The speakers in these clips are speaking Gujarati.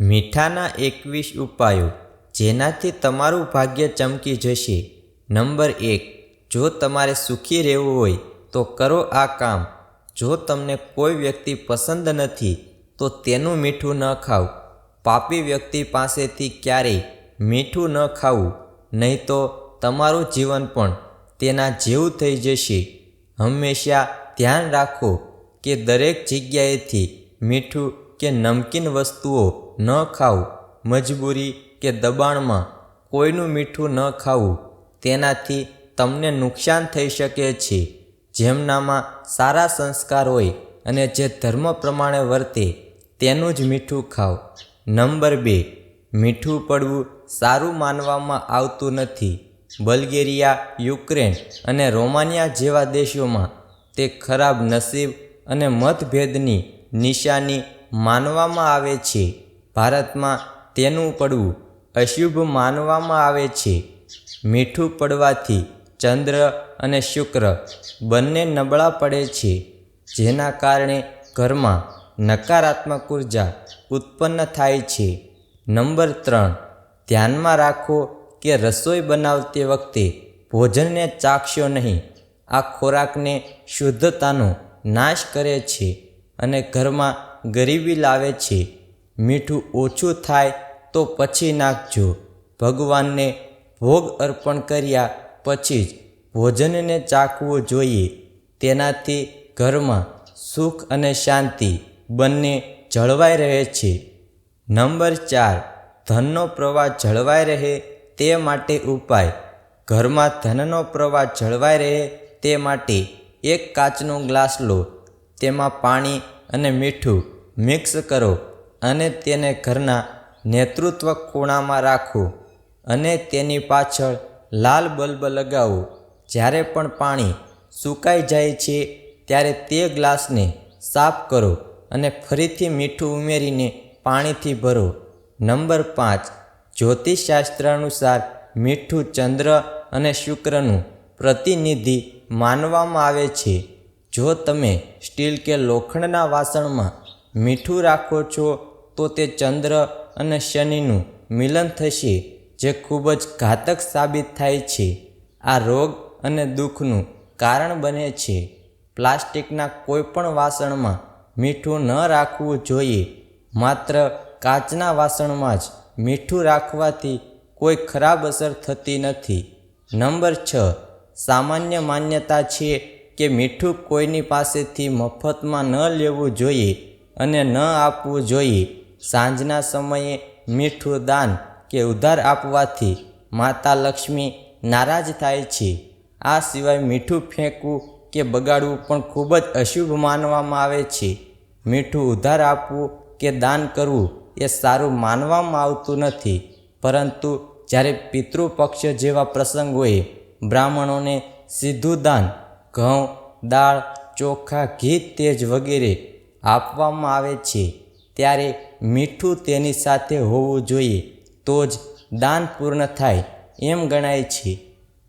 મીઠાના એકવીસ ઉપાયો, જેનાથી તમારું ભાગ્ય ચમકી જશે. નંબર એક, જો તમારે સુખી રહેવું હોય, તો કરો આ કામ. જો તમને કોઈ વ્યક્તિ પસંદ નથી, તો તેનું મીઠું ન ખાવ. પાપી વ્યક્તિ પાસેથી ક્યારેય મીઠું ન ખાવું, નહીં તો તમારું જીવન પણ તેના જેવું થઈ જશે. હંમેશા ધ્યાન રાખો કે દરેક જગ્યાએથી મીઠું કે નમકીન વસ્તુઓ ન ખાવું. મજબૂરી કે દબાણમાં કોઈનું મીઠું ન ખાવું. તેનાથી તમને નુકસાન થઈ શકે છે. જેમનામાં સારા સંસ્કાર હોય અને જે ધર્મ પ્રમાણે વર્તે તેનું જ મીઠું ખાવ. નંબર બે, મીઠું પડવું સારું માનવામાં આવતું નથી. બલ્ગેરિયા, યુક્રેન અને રોમાનિયા જેવા દેશોમાં તે ખરાબ નસીબ અને મતભેદની નિશાની માનવામાં આવે છે. ભારતમાં તેનું પડવું અશુભ માનવામાં આવે છે. મીઠું પડવાથી ચંદ્ર અને શુક્ર બંને નબળા પડે છે, જેના કારણે ઘરમાં નકારાત્મક ઊર્જા ઉત્પન્ન થાય છે. નંબર ત્રણ, ધ્યાનમાં રાખો કે રસોઈ બનાવતી વખતે ભોજનને ચાખશો નહીં. આ ખોરાકને શુદ્ધતાનો નાશ કરે છે અને ઘરમાં ગરીબી લાવે છે. મીઠું ઓછું થાય તો પછી નાખજો. ભગવાનને ભોગ અર્પણ કર્યા પછી જ ભોજનને ચાખવું જોઈએ. તેનાથી ઘરમાં સુખ અને શાંતિ બંને જળવાઈ રહે છે. નંબર ચાર, ધનનો પ્રવાહ જળવાઈ રહે તે માટે ઉપાય. ઘરમાં ધનનો પ્રવાહ જળવાઈ રહે તે માટે એક કાચનો ગ્લાસ લો. તેમાં પાણી અને મીઠું મિક્સ કરો. અને તેને ઘરના નેતૃત્વ ખૂણામાં રાખવું અને તેની પાછળ લાલ બલ્બ લગાવવું જ્યારે પણ પાણી સુકાઈ જાય છે, ત્યારે તે ગ્લાસને સાફ કરો અને ફરીથી મીઠું ઉમેરીને પાણીથી ભરો. નંબર પાંચ જ્યોતિષશાસ્ત્ર અનુસાર મીઠું ચંદ્ર અને શુક્રનું પ્રતિનિધિ માનવામાં આવે છે. જો તમે સ્ટીલ કે લોખંડના વાસણમાં મીઠું રાખો છો તો તે ચંદ્ર અને શનિનું મિલન થશે, જે ખૂબ જ ઘાતક સાબિત થાય છે. આ રોગ અને દુઃખનું કારણ બને છે. પ્લાસ્ટિકના કોઈપણ વાસણમાં મીઠું ન રાખવું જોઈએ, માત્ર કાચના વાસણમાં જ મીઠું રાખવાથી કોઈ ખરાબ અસર થતી નથી. નંબર છ, સામાન્ય માન્યતા છે કે મીઠું કોઈની પાસેથી મફતમાં ન લેવું જોઈએ અને ન આપવું જોઈએ. સાંજના સમયે મીઠું દાન કે ઉધાર આપવાથી માતા લક્ષ્મી નારાજ થાય છે. આ સિવાય મીઠું ફેંકવું કે બગાડવું પણ ખૂબ જ અશુભ માનવામાં આવે છે. મીઠું ઉધાર આપવું કે દાન કરવું એ સારું માનવામાં આવતું નથી. પરંતુ જ્યારે પિતૃપક્ષ જેવા પ્રસંગ હોય બ્રાહ્મણોને સીધું દાન, ઘઉં, દાળ, ચોખા, ઘી, તેજ વગેરે આપવામાં આવે છે, ત્યારે મીઠું તેની સાથે હોવું જોઈએ તો જ દાન પૂર્ણ થાય એમ ગણાય છે.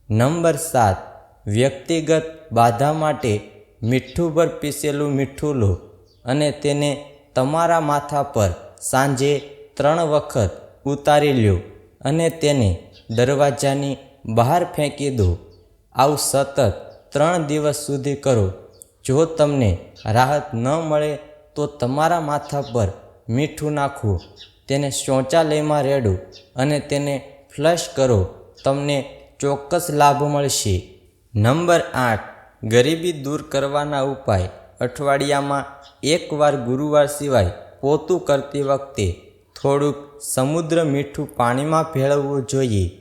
નંબર સાત, વ્યક્તિગત બાધા માટે મીઠું પર પીસેલું મીઠું લો અને તેને તમારા માથા પર સાંજે ત્રણ વખત ઉતારી લ્યો અને તેને દરવાજાની બહાર ફેંકી દો. આવું સતત ત્રણ દિવસ સુધી કરો. જો તમને રાહત ન મળે તો તમારા માથા પર મીઠું નાખવું. તેને શૌચાલયમાં રેડો અને તેને ફ્લશ કરો. તમને ચોક્કસ લાભ મળશે. નંબર આઠ. ગરીબી દૂર કરવાના ઉપાય. અઠવાડિયામાં એકવાર ગુરુવાર સિવાય પોતું કરતી વખતે થોડુંક સમુદ્ર મીઠું પાણીમાં ભેળવવું જોઈએ.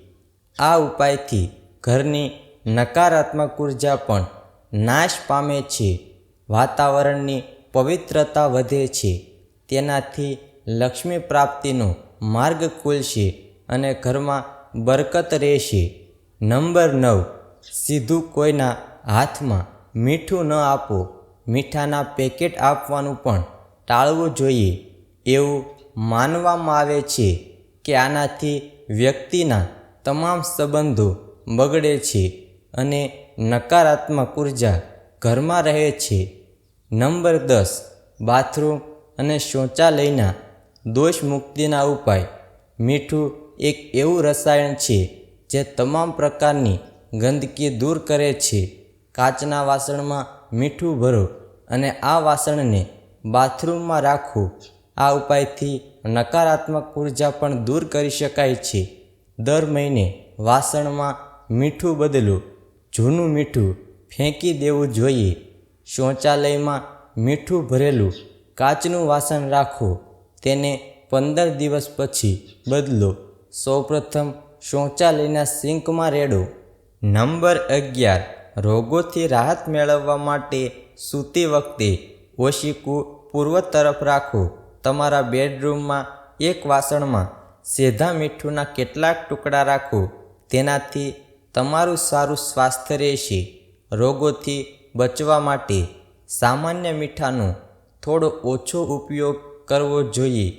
આ ઉપાયથી ઘરની નકારાત્મક ઊર્જા પણ નાશ પામે છે. વાતાવરણની પવિત્રતા વધે છે. તેનાથી લક્ષ્મી પ્રાપ્તિનો માર્ગ ખુલશે અને ઘરમાં બરકત રહેશે. નંબર નવ. સીધું કોઈના હાથમાં મીઠું ન આપો. મીઠાના પેકેટ આપવાનું પણ ટાળવું જોઈએ. એવું માનવામાં આવે છે કે આનાથી વ્યક્તિના તમામ સંબંધો બગડે છે અને નકારાત્મક ઊર્જા ઘરમાં રહે છે. નંબર દસ. બાથરૂમ અને શૌચાલયના દોષ મુક્તિના ઉપાય. મીઠું એક એવું રસાયણ છે જે તમામ પ્રકારની ગંદકી દૂર કરે છે. કાચના વાસણમાં મીઠું ભરો અને આ વાસણને બાથરૂમમાં રાખો. આ ઉપાયથી નકારાત્મક ઊર્જા પણ દૂર કરી શકાય છે. દર મહિને વાસણમાં મીઠું બદલો. જૂનું મીઠું ફેંકી દેવું જોઈએ. શૌચાલયમાં મીઠું ભરેલું કાચનું વાસણ રાખો, તેને પંદર દિવસ પછી બદલો. સૌપ્રથમ શૌચાલયના સિંકમાં રેડો. નંબર અગિયાર, રોગોથી રાહત મેળવવા માટે સૂતી વખતે ઓશિકું પૂર્વ તરફ રાખો. તમારા બેડરૂમમાં એક વાસણમાં સેધા મીઠુંના કેટલાક ટુકડા રાખો. તેનાથી તમારું સારું સ્વાસ્થ્ય રહેશે. રોગોથી બચવા માટે સામાન્ય મીઠાનો થોડો ઓછો ઉપયોગ કરવો જોઈએ.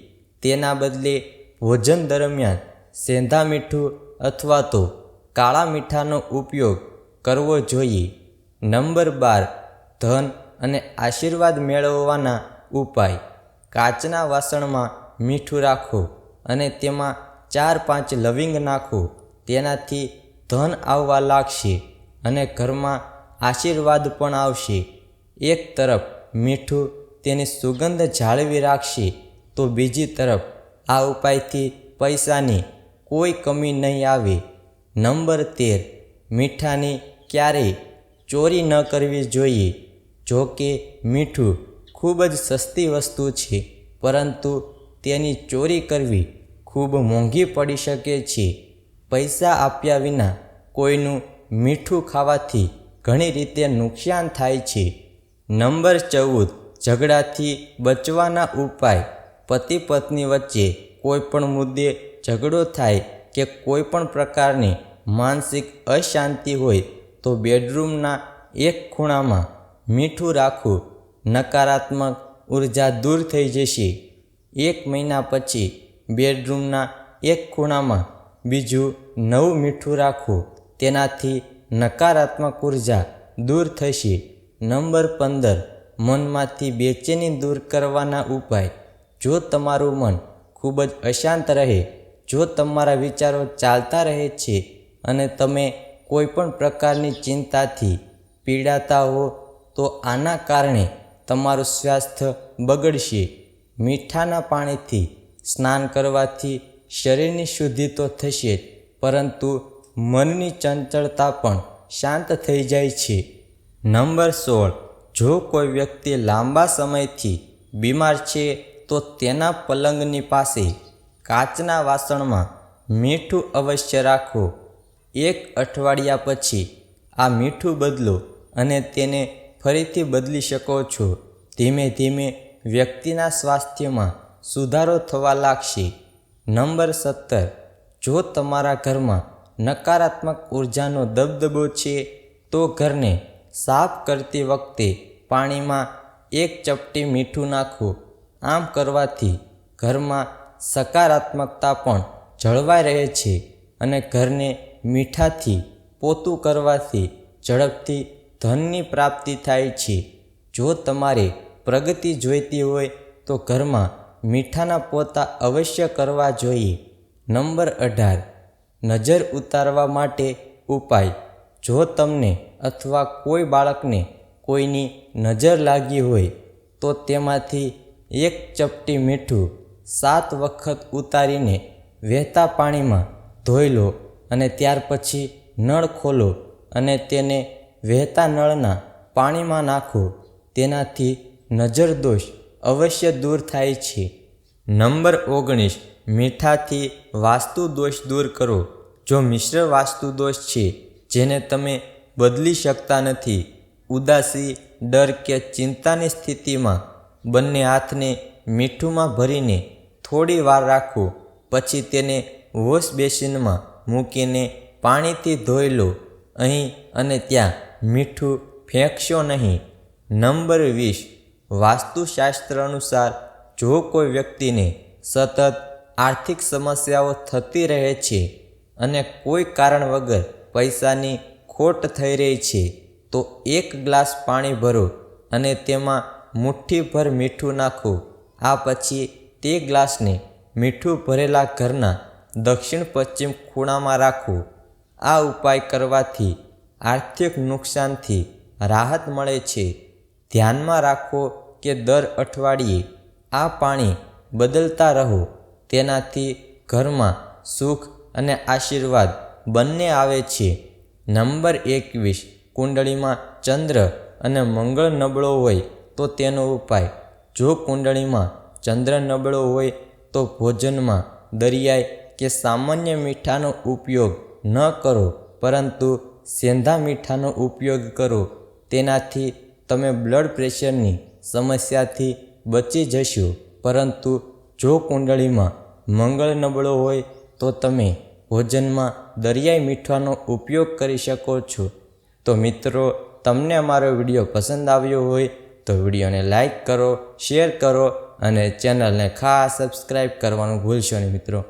તેના બદલે ભોજન દરમિયાન સેંધા મીઠું અથવા તો કાળા મીઠાનો ઉપયોગ કરવો જોઈએ. નંબર બાર, ધન અને આશીર્વાદ મેળવવાના ઉપાય. કાચના વાસણમાં મીઠું રાખો અને તેમાં ચાર પાંચ લવિંગ નાખો. તેનાથી ધન આવવા લાગશે અને ઘરમાં આશીર્વાદ પણ આવશે. એક તરફ મીઠું તેની સુગંધ જાળવી રાખશે, તો બીજી તરફ આ ઉપાયથી પૈસાની કોઈ કમી નહીં આવે. નંબર તેર. મીઠાની ક્યારેય ચોરી ન કરવી જોઈએ. જો કે મીઠું ખૂબ જ સસ્તી વસ્તુ છે, પરંતુ તેની ચોરી કરવી ખૂબ મોંઘી પડી શકે છે. પૈસા આપ્યા વિના કોઈનું મીઠું ખાવાથી ઘણી રીતે નુકસાન થાય છે. નંબર ચૌદ. ઝઘડાથી બચવાના ઉપાય પતિ પત્ની વચ્ચે કોઈ પણ મુદ્દે ઝઘડો થાય કે કોઈ પણ પ્રકારની માનસિક અશાંતિ હોય તો બેડરૂમના એક ખૂણામાં મીઠું રાખવું નકારાત્મક ઊર્જા દૂર થઈ જશે. એક મહિના પછી બેડરૂમના એક ખૂણામાં બીજું નવું મીઠું રાખવું તેનાથી નકારાત્મક ઊર્જા દૂર થશે. નંબર પંદર મનમાંથી બેચેની દૂર કરવાના ઉપાય. જો તમારું મન ખૂબ જ અશાંત રહે, જો તમારા વિચારો ચાલતા રહે છે અને તમે કોઈ પણ પ્રકારની ચિંતાથી પીડાતા હો, તો આના કારણે તમારું સ્વાસ્થ્ય બગડશે. મીઠાના પાણીથી સ્નાન કરવાથી શરીરની શુદ્ધિ તો થશે જ, પરંતુ મનની ચંચળતા પણ શાંત થઈ જાય છે. નંબર સોળ. જો કોઈ વ્યક્તિ લાંબા સમયથી બીમાર છે, તો તેના પલંગની પાસે કાચના વાસણમાં મીઠું અવશ્ય રાખો. એક અઠવાડિયા પછી આ મીઠું બદલો અને તેને ફરીથી બદલી શકો છો. ધીમે ધીમે વ્યક્તિના સ્વાસ્થ્યમાં સુધારો થવા લાગશે. નંબર સત્તર. જો તમારા ઘરમાં નકારાત્મક ઉર્જાનો દબદબો છે, તો ઘરને સાફ કરતી વખતે પાણીમાં એક ચપટી મીઠું નાખો આમ કરવાથી ઘરમાં સકારાત્મકતા પણ જળવાઈ રહે છે અને ઘરને મીઠાથી પોતું કરવાથી ઝડપથી ધનની પ્રાપ્તિ થાય છે. જો તમારે પ્રગતિ જોઈતી હોય તો ઘરમાં મીઠાના પોતા અવશ્ય કરવા જોઈએ. નંબર અઢાર. નજર ઉતારવા માટે ઉપાય. જો તમને અથવા કોઈ બાળકને કોઈની નજર લાગી હોય, તો તેમાંથી એક ચપટી મીઠું સાત વખત ઉતારીને વહેતા પાણીમાં ધોઈ લો અને ત્યાર પછી નળ ખોલો અને તેને વહેતા નળના પાણીમાં નાખો. તેનાથી નજર દોષ અવશ્ય દૂર થાય છે. નંબર ઓગણીસ, મીઠાથી વાસ્તુ દોષ દૂર કરો. જો મિશ્ર વાસ્તુ દોષ છે જેને તમે બદલી શકતા નથી. ઉદાસી, ડર કે ચિંતાની સ્થિતિમાં બંને હાથને મીઠુંમાં ભરીને થોડી વાર રાખો, પછી તેને વોશ બેસિનમાં મૂકીને પાણીથી ધોઈ લો. અહીં અને ત્યાં મીઠું ફેંકશો નહીં. નંબર વીસ, વાસ્તુશાસ્ત્ર અનુસાર જો કોઈ વ્યક્તિને સતત આર્થિક સમસ્યાઓ થતી રહે છે અને કોઈ કારણ વગર પૈસાની ખોટ થઈ રહી છે, તો એક ગ્લાસ પાણી ભરો અને તેમાં મુઠ્ઠીભર મીઠું નાખો. આ પછી તે ગ્લાસને મીઠું ભરેલા ઘરના દક્ષિણ પશ્ચિમ ખૂણામાં રાખવું આ ઉપાય કરવાથી આર્થિક નુકસાનથી રાહત મળે છે. ધ્યાનમાં રાખો કે દર અઠવાડિયે આ પાણી બદલતા રહો. તેનાથી ઘરમાં સુખ અને આશીર્વાદ બંને આવે છે. નંબર એકવીસ, કુંડળીમાં ચંદ્ર અને મંગળ નબળો હોય તો તેનો ઉપાય. જો કુંડળીમાં ચંદ્ર નબળો હોય તો ભોજનમાં દરિયાઈ કે સામાન્ય મીઠાનો ઉપયોગ ન કરો, પરંતુ સેંધા મીઠાનો ઉપયોગ કરો. તેનાથી તમે બ્લડ પ્રેશરની સમસ્યાથી બચી જશો. પરંતુ જો કુંડળીમાં મંગળ નબળો હોય તો તમે ભોજનમાં દરિયાઈ મીઠાનો ઉપયોગ કરી શકો છો. તો મિત્રો, તમને અમારો વીડિયો પસંદ આવ્યો હોય તો વિડીયોને લાઈક કરો, શેર કરો અને ચેનલને ખાસ સબસ્ક્રાઈબ કરવાનું ભૂલશો નહીં મિત્રો.